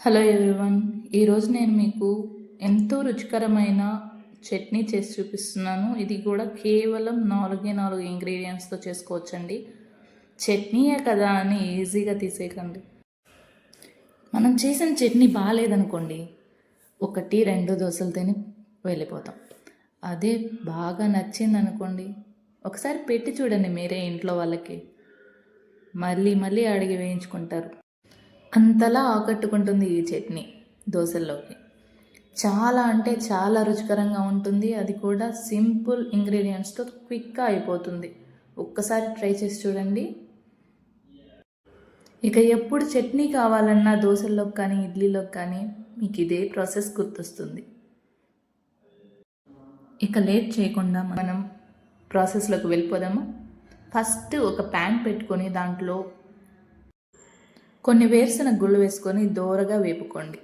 Hello everyone ఈరోజు నేను మీకు ఎంతో రుచికరమైన చట్నీ చేసి చూపిస్తున్నాను. ఇది కూడా కేవలం నాలుగే నాలుగు ఇంగ్రీడియంట్స్తో చేసుకోవచ్చండి. చట్నీయే కదా అని ఈజీగా తీసేయకండి. మనం చేసిన చట్నీ బాగాలేదనుకోండి ఒకటి రెండు దోశలు తిని వెళ్ళిపోతాం. అదే బాగా నచ్చింది అనుకోండి ఒకసారి పెట్టి చూడండి మీరే ఇంట్లో వాళ్ళకి. మళ్ళీ మళ్ళీ అడిగి వేయించుకుంటారు. అంతలా ఆకట్టుకుంటుంది ఈ చట్నీ దోశల్లోకి. చాలా అంటే చాలా రుచికరంగా ఉంటుంది. అది కూడా సింపుల్ ఇంగ్రీడియంట్స్తో క్విక్గా అయిపోతుంది. ఒక్కసారి ట్రై చేసి చూడండి. ఇక ఎప్పుడు చట్నీ కావాలన్నా దోశల్లోకి కానీ ఇడ్లీలోకి కానీ మీకు ఇదే ప్రాసెస్ గుర్తొస్తుంది. ఇక లేట్ చేయకుండా మనం ప్రాసెస్లోకి వెళ్ళిపోదామా? ఫస్ట్ ఒక ప్యాన్ పెట్టుకొని దాంట్లో కొన్ని వేరుశనగ గుళ్ళు వేసుకొని దోరగా వేపుకోండి.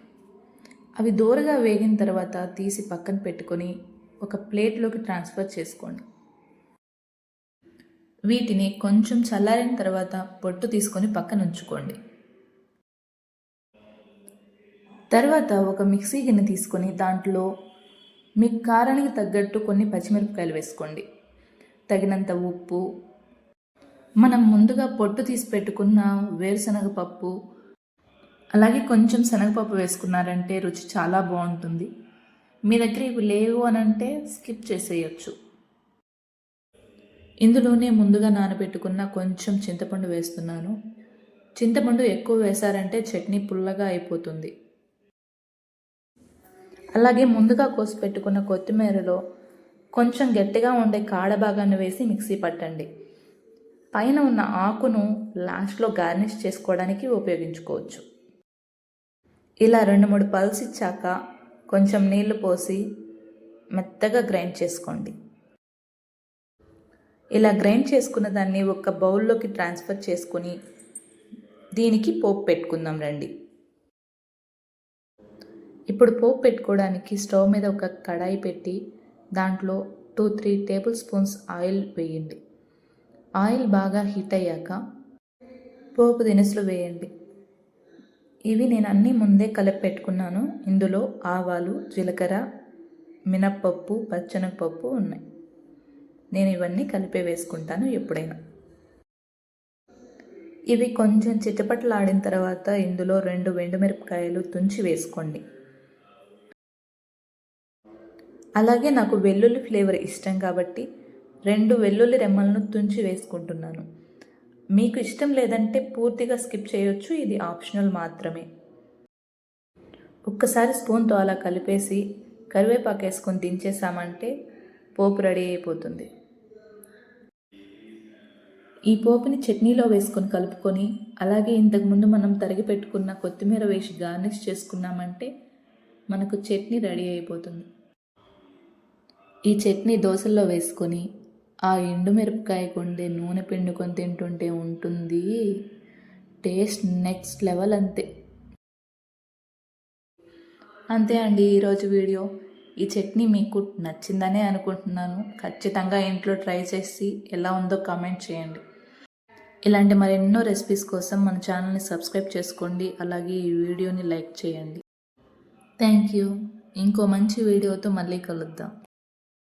అవి దోరగా వేగిన తర్వాత తీసి పక్కన పెట్టుకొని ఒక ప్లేట్లోకి ట్రాన్స్ఫర్ చేసుకోండి. వీటిని కొంచెం చల్లారిన తర్వాత పొట్టు తీసుకొని పక్కన ఉంచుకోండి. తర్వాత ఒక మిక్సీ గిన్నె తీసుకొని దాంట్లో మీ కారానికి తగ్గట్టు కొన్ని పచ్చిమిరపకాయలు వేసుకోండి. తగినంత ఉప్పు మనం ముందుగా పొట్టు తీసి పెట్టుకున్న వేరుశనగ పప్పు అలాగే కొంచెం శనగపప్పు వేసుకున్నారంటే రుచి చాలా బాగుంటుంది. మీ దగ్గర ఇవి లేవు అని అంటే స్కిప్ చేసేయచ్చు. ఇందులోనే ముందుగా నానబెట్టుకున్న కొంచెం చింతపండు వేస్తున్నాను. చింతపండు ఎక్కువ వేశారంటే చట్నీ పుల్లగా అయిపోతుంది. అలాగే ముందుగా కోసి పెట్టుకున్న కొత్తిమీరలో కొంచెం గట్టిగా ఉండే కాడ భాగాన్ని వేసి మిక్సీ పట్టండి. పైన ఉన్న ఆకును లాస్ట్లో గార్నిష్ చేసుకోవడానికి ఉపయోగించుకోవచ్చు. ఇలా రెండు మూడు పల్స్ ఇచ్చాక కొంచెం నీళ్ళు పోసి మెత్తగా గ్రైండ్ చేసుకోండి. ఇలా గ్రైండ్ చేసుకున్న దాన్ని ఒక బౌల్లోకి ట్రాన్స్ఫర్ చేసుకుని దీనికి పోపు పెట్టుకుందాం రండి. ఇప్పుడు పోపు పెట్టుకోవడానికి స్టవ్ మీద ఒక కడాయి పెట్టి దాంట్లో two three tablespoons oil వేయండి. ఆయిల్ బాగా హీట్ అయ్యాక పోపు దినుసులు వేయండి. ఇవి నేను అన్నీ ముందే కలిపి పెట్టుకున్నాను ఇందులో ఆవాలు జీలకర్ర మినప్పప్పు పచ్చనగపప్పు ఉన్నాయి. నేను ఇవన్నీ కలిపే వేసుకుంటాను ఎప్పుడైనా. ఇవి కొంచెం చిటపటలాడిన తర్వాత ఇందులో రెండు మిరపకాయలు తుంచి వేసుకోండి. అలాగే నాకు వెల్లుల్లి ఫ్లేవర్ ఇష్టం కాబట్టి రెండు వెల్లుల్లి రెమ్మలను తుంచి వేసుకుంటున్నాను. మీకు ఇష్టం లేదంటే పూర్తిగా స్కిప్ చేయొచ్చు ఇది ఆప్షనల్ మాత్రమే. ఒక్కసారి స్పూన్తో అలా కలిపేసి కరివేపాకు వేసుకొని దించేసామంటే పోపు రెడీ అయిపోతుంది. ఈ పోపుని చట్నీలో వేసుకొని కలుపుకొని అలాగే ఇంతకుముందు మనం తరిగి పెట్టుకున్న కొత్తిమీర వేసి గార్నిష్ చేసుకున్నామంటే మనకు చట్నీ రెడీ అయిపోతుంది. ఈ చట్నీ దోశల్లో వేసుకొని ఆ ఎండుమిరపకాయ కొండే నూనె పిండుకొని తింటుంటే ఉంటుంది. టేస్ట్ నెక్స్ట్ లెవెల్ అంతే. అంతే అండి ఈరోజు వీడియో. ఈ చట్నీ మీకు నచ్చిందనే అనుకుంటున్నాను. ఖచ్చితంగా ఇంట్లో ట్రై చేసి ఎలా ఉందో కామెంట్ చేయండి. ఇలాంటి మరెన్నో రెసిపీస్ కోసం మన ఛానల్ని సబ్స్క్రైబ్ చేసుకోండి. అలాగే ఈ వీడియోని లైక్ చేయండి. Thank you. ఇంకో మంచి వీడియోతో మళ్ళీ కలుద్దాం.